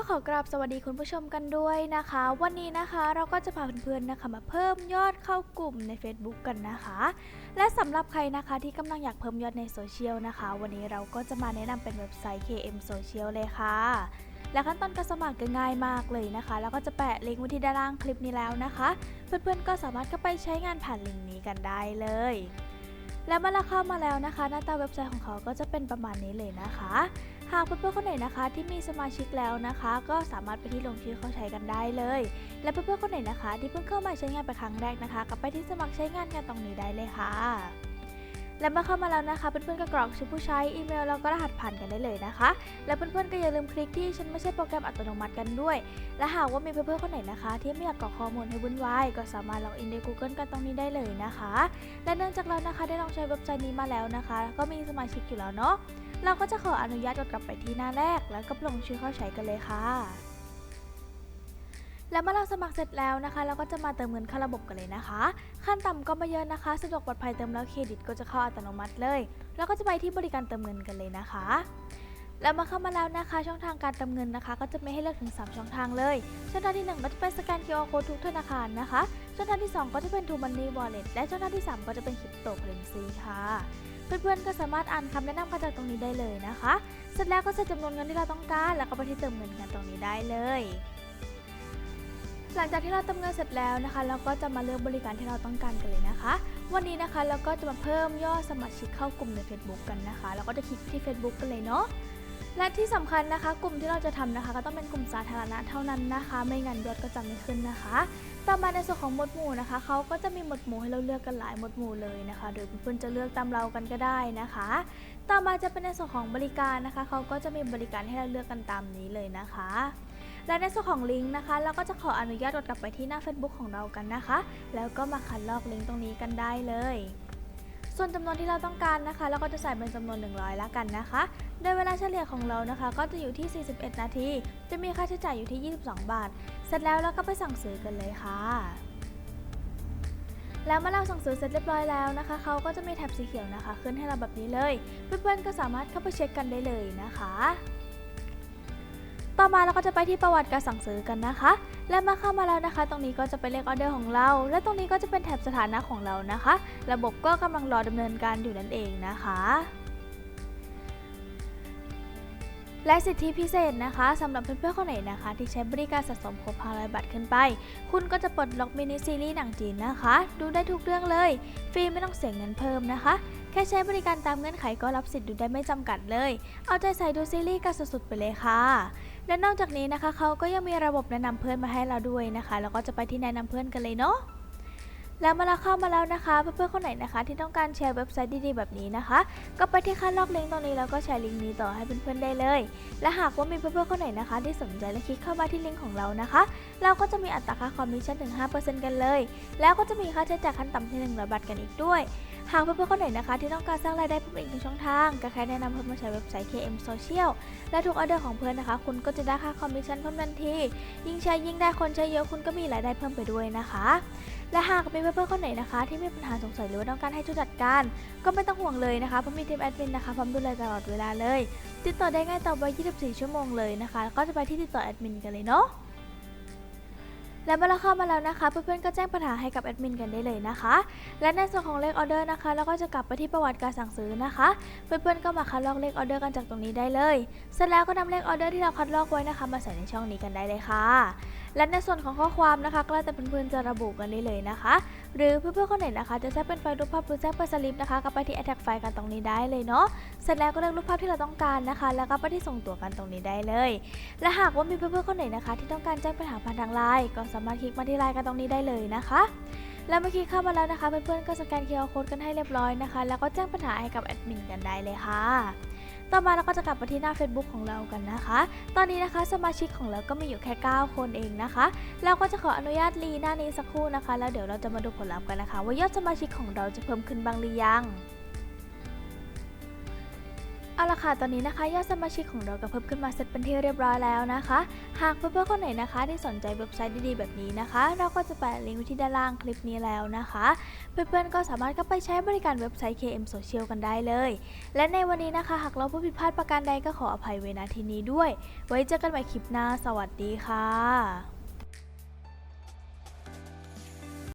ก็ขอกราบสวัสดีคุณผู้ชมกันด้วยนะคะ วันนี้นะคะเราก็จะพาเพื่อนๆนะคะ มาเพิ่มยอดเข้ากลุ่มใน Facebook กันนะคะ และสำหรับใครนะคะที่กำลังอยากเพิ่มยอดในโซเชียลนะคะ วันนี้เราก็จะมาแนะนำเป็นเว็บไซต์ KM Social เลยค่ะ และขั้นตอนการสมัครก็ง่ายมากเลยนะคะ แล้วก็จะแปะลิงก์ไว้ที่ด้านล่างคลิปนี้แล้วนะคะ เพื่อนๆก็สามารถเข้าไปใช้งานผ่านลิงก์นี้กันได้เลย และเมื่อเราเข้ามาแล้วนะคะ หน้าตาเว็บไซต์ของเขาก็จะเป็นประมาณนี้เลยนะคะ หากเพื่อนๆคนไหนนะคะที่มีสมาชิกแล้วนะคะ ก็สามารถไปที่ลงชื่อเข้าใช้กันได้เลย และเพื่อนๆคนไหนนะคะ ที่เพิ่งเข้ามาใช้งานเป็นครั้งแรกนะคะก็ไปที่สมัครใช้งานกันตรงนี้ได้เลยค่ะ และเมื่อเข้ามาแล้วนะคะเพื่อนๆก็กรอกชื่อผู้ใช้อีเมลแล้วก็รหัสผ่านกันได้เลยนะคะ และเพื่อนๆก็อย่าลืมคลิกที่ฉันไม่ใช่โปรแกรมอัตโนมัติกันด้วย และหากว่ามีเพื่อนๆคนไหนนะคะ ที่ไม่อยากกรอกข้อมูลให้วุ่นวายก็สามารถล็อกอินใน Google กันตรงนี้ได้เลยนะคะ และเนื่องจากเรานะคะได้ลองใช้เว็บไซต์นี้มาแล้วนะคะ ก็มีสมาชิกอยู่แล้วเนาะ เราก็จะขออนุญาตกดกลับไปที่หน้าแรก แล้วก็ลงชื่อเข้าใช้กันเลยค่ะ แล้วเมื่อเราสมัครเสร็จแล้วนะคะ เราก็จะมาเติมเงินเข้าระบบกันเลยนะคะ ขั้นต่ำก็ไม่เยอะนะคะ สะดวกปลอดภัยเติมแล้วเครดิตก็จะเข้าอัตโนมัติเลย แล้วก็จะไปที่บริการเติมเงินกันเลยนะคะแล้วมาเข้ามาแล้วนะคะ ช่องทางการเติมเงินนะคะ ก็จะไมีให้เลือกถึง 3 ช่องทางเลย ช่องทางที่1ก็จะเป็นสแกน QR code ทุกธนาคารนะคะ ช่องทางที่ 2 ก็จะเป็น True Money Wallet และช่องทางที่ 3 ก็จะเป็น Cryptocurrency ค่ะ เพื่อนๆก็สามารถอ่านคำแนะนำกันจากตรงนี้ได้เลยนะคะ เสร็จแล้วก็ใส่จำนวนเงินที่เราต้องการ แล้วก็ไปที่เติมเงินกันตรงนี้ได้เลยหลังจากที่เราเติมเงินเสร็จแล้วนะคะ เราก็จะมาเลือกบริการที่เราต้องการกันเลยนะคะ วันนี้นะคะเราก็จะมาเพิ่มยอดสมาชิกเข้ากลุ่มใน Facebook กันนะคะ เราก็จะคลิกที่ Facebook กันเลยเนาะ และที่สำคัญนะคะ กลุ่มที่เราจะทำนะคะ ก็ต้องเป็นกลุ่มสาธารณะเท่านั้นนะคะ ไม่งั้นยอดก็จะไม่ขึ้นนะคะ ต่อมาในส่วนของหมวดหมู่นะคะเขาก็จะมีหมวดหมู่ให้เราเลือกกันหลายหมวดหมู่เลยนะคะโดยเพื่อนๆจะเลือกตามเรากันก็ได้นะคะ ต่อมาจะเป็นในส่วนของบริการนะคะเขาก็จะมีบริการให้เราเลือกกันตามนี้เลยนะคะและในส่วนของลิงก์นะคะ เราก็จะขออนุญาตกดกลับไปที่หน้า Facebook ของเรากันนะคะ แล้วก็มาคัดลอกลิงก์ตรงนี้กันได้เลย ส่วนจำนวนที่เราต้องการนะคะ เราก็จะใส่เป็นจำนวน 100แล้วกันนะคะ โดยเวลาเฉลี่ยของเรานะคะ ก็จะอยู่ที่ 41 นาที จะมีค่าใช้จ่ายอยู่ที่ 22 บาท เสร็จแล้วเราก็ไปสั่งซื้อกันเลยค่ะแล้วเมื่อเราสั่งซื้อเสร็จเรียบร้อยแล้วนะคะ เขาก็จะมีแถบสีเขียวนะคะ ขึ้นให้เราแบบนี้เลย เพื่อนๆก็สามารถเข้าไปเช็คกันได้เลยนะคะ ต่อมาเราก็จะไปที่ประวัติการสั่งซื้อกันนะคะ และมาเข้ามาแล้วนะคะ ตรงนี้ก็จะเป็นเลขออเดอร์ของเรา และตรงนี้ก็จะเป็นแถบสถานะของเรานะคะ ระบบก็กำลังรอดำเนินการอยู่นั่นเองนะคะและสิทธิพิเศษนะคะสำหรับเพื่อนๆคนไหนนะคะ ที่ใช้บริการสะสมครบ500บัตรขึ้นไป คุณก็จะปลดล็อกมินิซีรีส์หนังจีนนะคะ ดูได้ทุกเรื่องเลย ฟรีไม่ต้องเสียเงินเพิ่มนะคะ แค่ใช้บริการตามเงื่อนไขก็รับสิทธิ์ดูได้ไม่จำกัดเลย เอาใจใส่ดูซีรีส์กันสุดๆไปเลยค่ะ และนอกจากนี้นะคะเขาก็ยังมีระบบแนะนำเพื่อนมาให้เราด้วยนะคะ แล้วก็จะไปที่แนะนำเพื่อนกันเลยเนาะ แล้วมาเราเข้ามาแล้วนะคะ เพื่อนๆคนไหนนะคะที่ต้องการแชร์เว็บไซต์ดีๆแบบนี้นะคะ ก็ไปที่คัดลอกลิงก์ตรงนี้แล้วก็แชร์ลิงก์นี้ต่อให้เพื่อนๆได้เลย และหากว่ามีเพื่อนๆคนไหนนะคะ ที่สนใจและคลิกเข้ามาที่ลิงก์ของเรานะคะ เราก็จะมีอัตราค่าคอมมิชชั่นถึง 5%กันเลย แล้วก็จะมีค่าใช้จ่ายขั้นต่ำที่100บาทกันอีกด้วยหากเพื่อนๆคนไหนนะคะ ที่ต้องการสร้างรายได้เพิ่มอีกหนึ่งช่องทางก็แค่แนะนำเพื่อนมาใช้เว็บไซต์ KM Social และทุกออเดอร์ของเพื่อนนะคะ คุณก็จะได้ค่าคอมมิชชั่นเพิ่มทันที ยิ่งใช้ยิ่งได้คนใช้เยอะคุณก็มีรายได้เพิ่มไปด้วยนะคะ และหากมีเพื่อนๆคนไหนนะคะ ที่มีปัญหาสงสัยหรือว่าต้องการให้ช่วยจัดการ ก็ไม่ต้องห่วงเลยนะคะเพราะมีทีมแอดมินนะคะพร้อมดูแลตลอดเวลาเลย ติดต่อได้ง่ายต่อไป 24 ชั่วโมงเลยนะคะก็จะไปที่ติดต่อแอดมินกันเลยเนาะและเมื่อเราเข้ามาแล้วนะคะ เพื่อนๆก็แจ้งปัญหาให้กับแอดมินกันได้เลยนะคะ และในส่วนของเลขออเดอร์นะคะเราก็จะกลับไปที่ประวัติการสั่งซื้อนะคะ เพื่อนๆก็มาคัดลอกเลขออเดอร์กันจากตรงนี้ได้เลย เสร็จแล้วก็นำเลขออเดอร์ที่เราคัดลอกไว้นะคะ มาใส่ในช่องนี้กันได้เลยค่ะ และในส่วนของข้อความนะคะ ก็แล้วแต่เพื่อนๆจะระบุกันได้เลยนะคะ หรือเพื่อนๆคนไหนนะคะ จะแจ้งเป็นไฟล์รูปภาพหรือแจ้งเป็นสลิปนะคะก็ไปที่ attach ไฟล์กันตรงนี้ได้เลยเนาะเสร็จแล้วก็เลือกรูปภาพที่เราต้องการนะคะ แล้วก็ไปที่ส่งตัวกันตรงนี้ได้เลย และหากว่ามีเพื่อนๆคนไหนนะคะ ที่ต้องการแจ้งปัญหาผ่านทางไลน์ก็สามารถคลิกมาที่ไลน์กันตรงนี้ได้เลยนะคะแล้วเมื่อกี้เข้ามาแล้วนะคะเพื่อนๆก็สแกน QR code กันให้เรียบร้อยนะคะ แล้วก็แจ้งปัญหาให้กับแอดมินกันได้เลยค่ะ ต่อมาเราก็จะกลับมาที่หน้า Facebook ของเรากันนะคะ ตอนนี้นะคะสมาชิกของเราก็มีอยู่แค่ 9 คนเองนะคะ เราก็จะขออนุญาตรีหน้านี้สักครู่นะคะ แล้วเดี๋ยวเราจะมาดูผลลัพธ์กันนะคะ ว่ายอดสมาชิกของเราจะเพิ่มขึ้นบ้างหรือยัง เอาละค่ะตอนนี้นะคะยอดสมาชิกของเราก็เพิ่มขึ้นมาเสร็จเป็นที่เรียบร้อยแล้วนะคะ หากเพื่อนๆคนไหนนะคะ ที่สนใจเว็บไซต์ดีๆแบบนี้นะคะ เราก็จะแปะลิงก์ไว้ที่ด้านล่างคลิปนี้แล้วนะคะ เพื่อนๆก็สามารถเข้าไปใช้บริการเว็บไซต์ KM Social กันได้เลย และในวันนี้นะคะ หากเราผู้ผิดพลาดประการใดก็ขออภัยไว้ณที่นี้ด้วย ไว้เจอกันใหม่คลิปหน้า สวัสดีค่ะ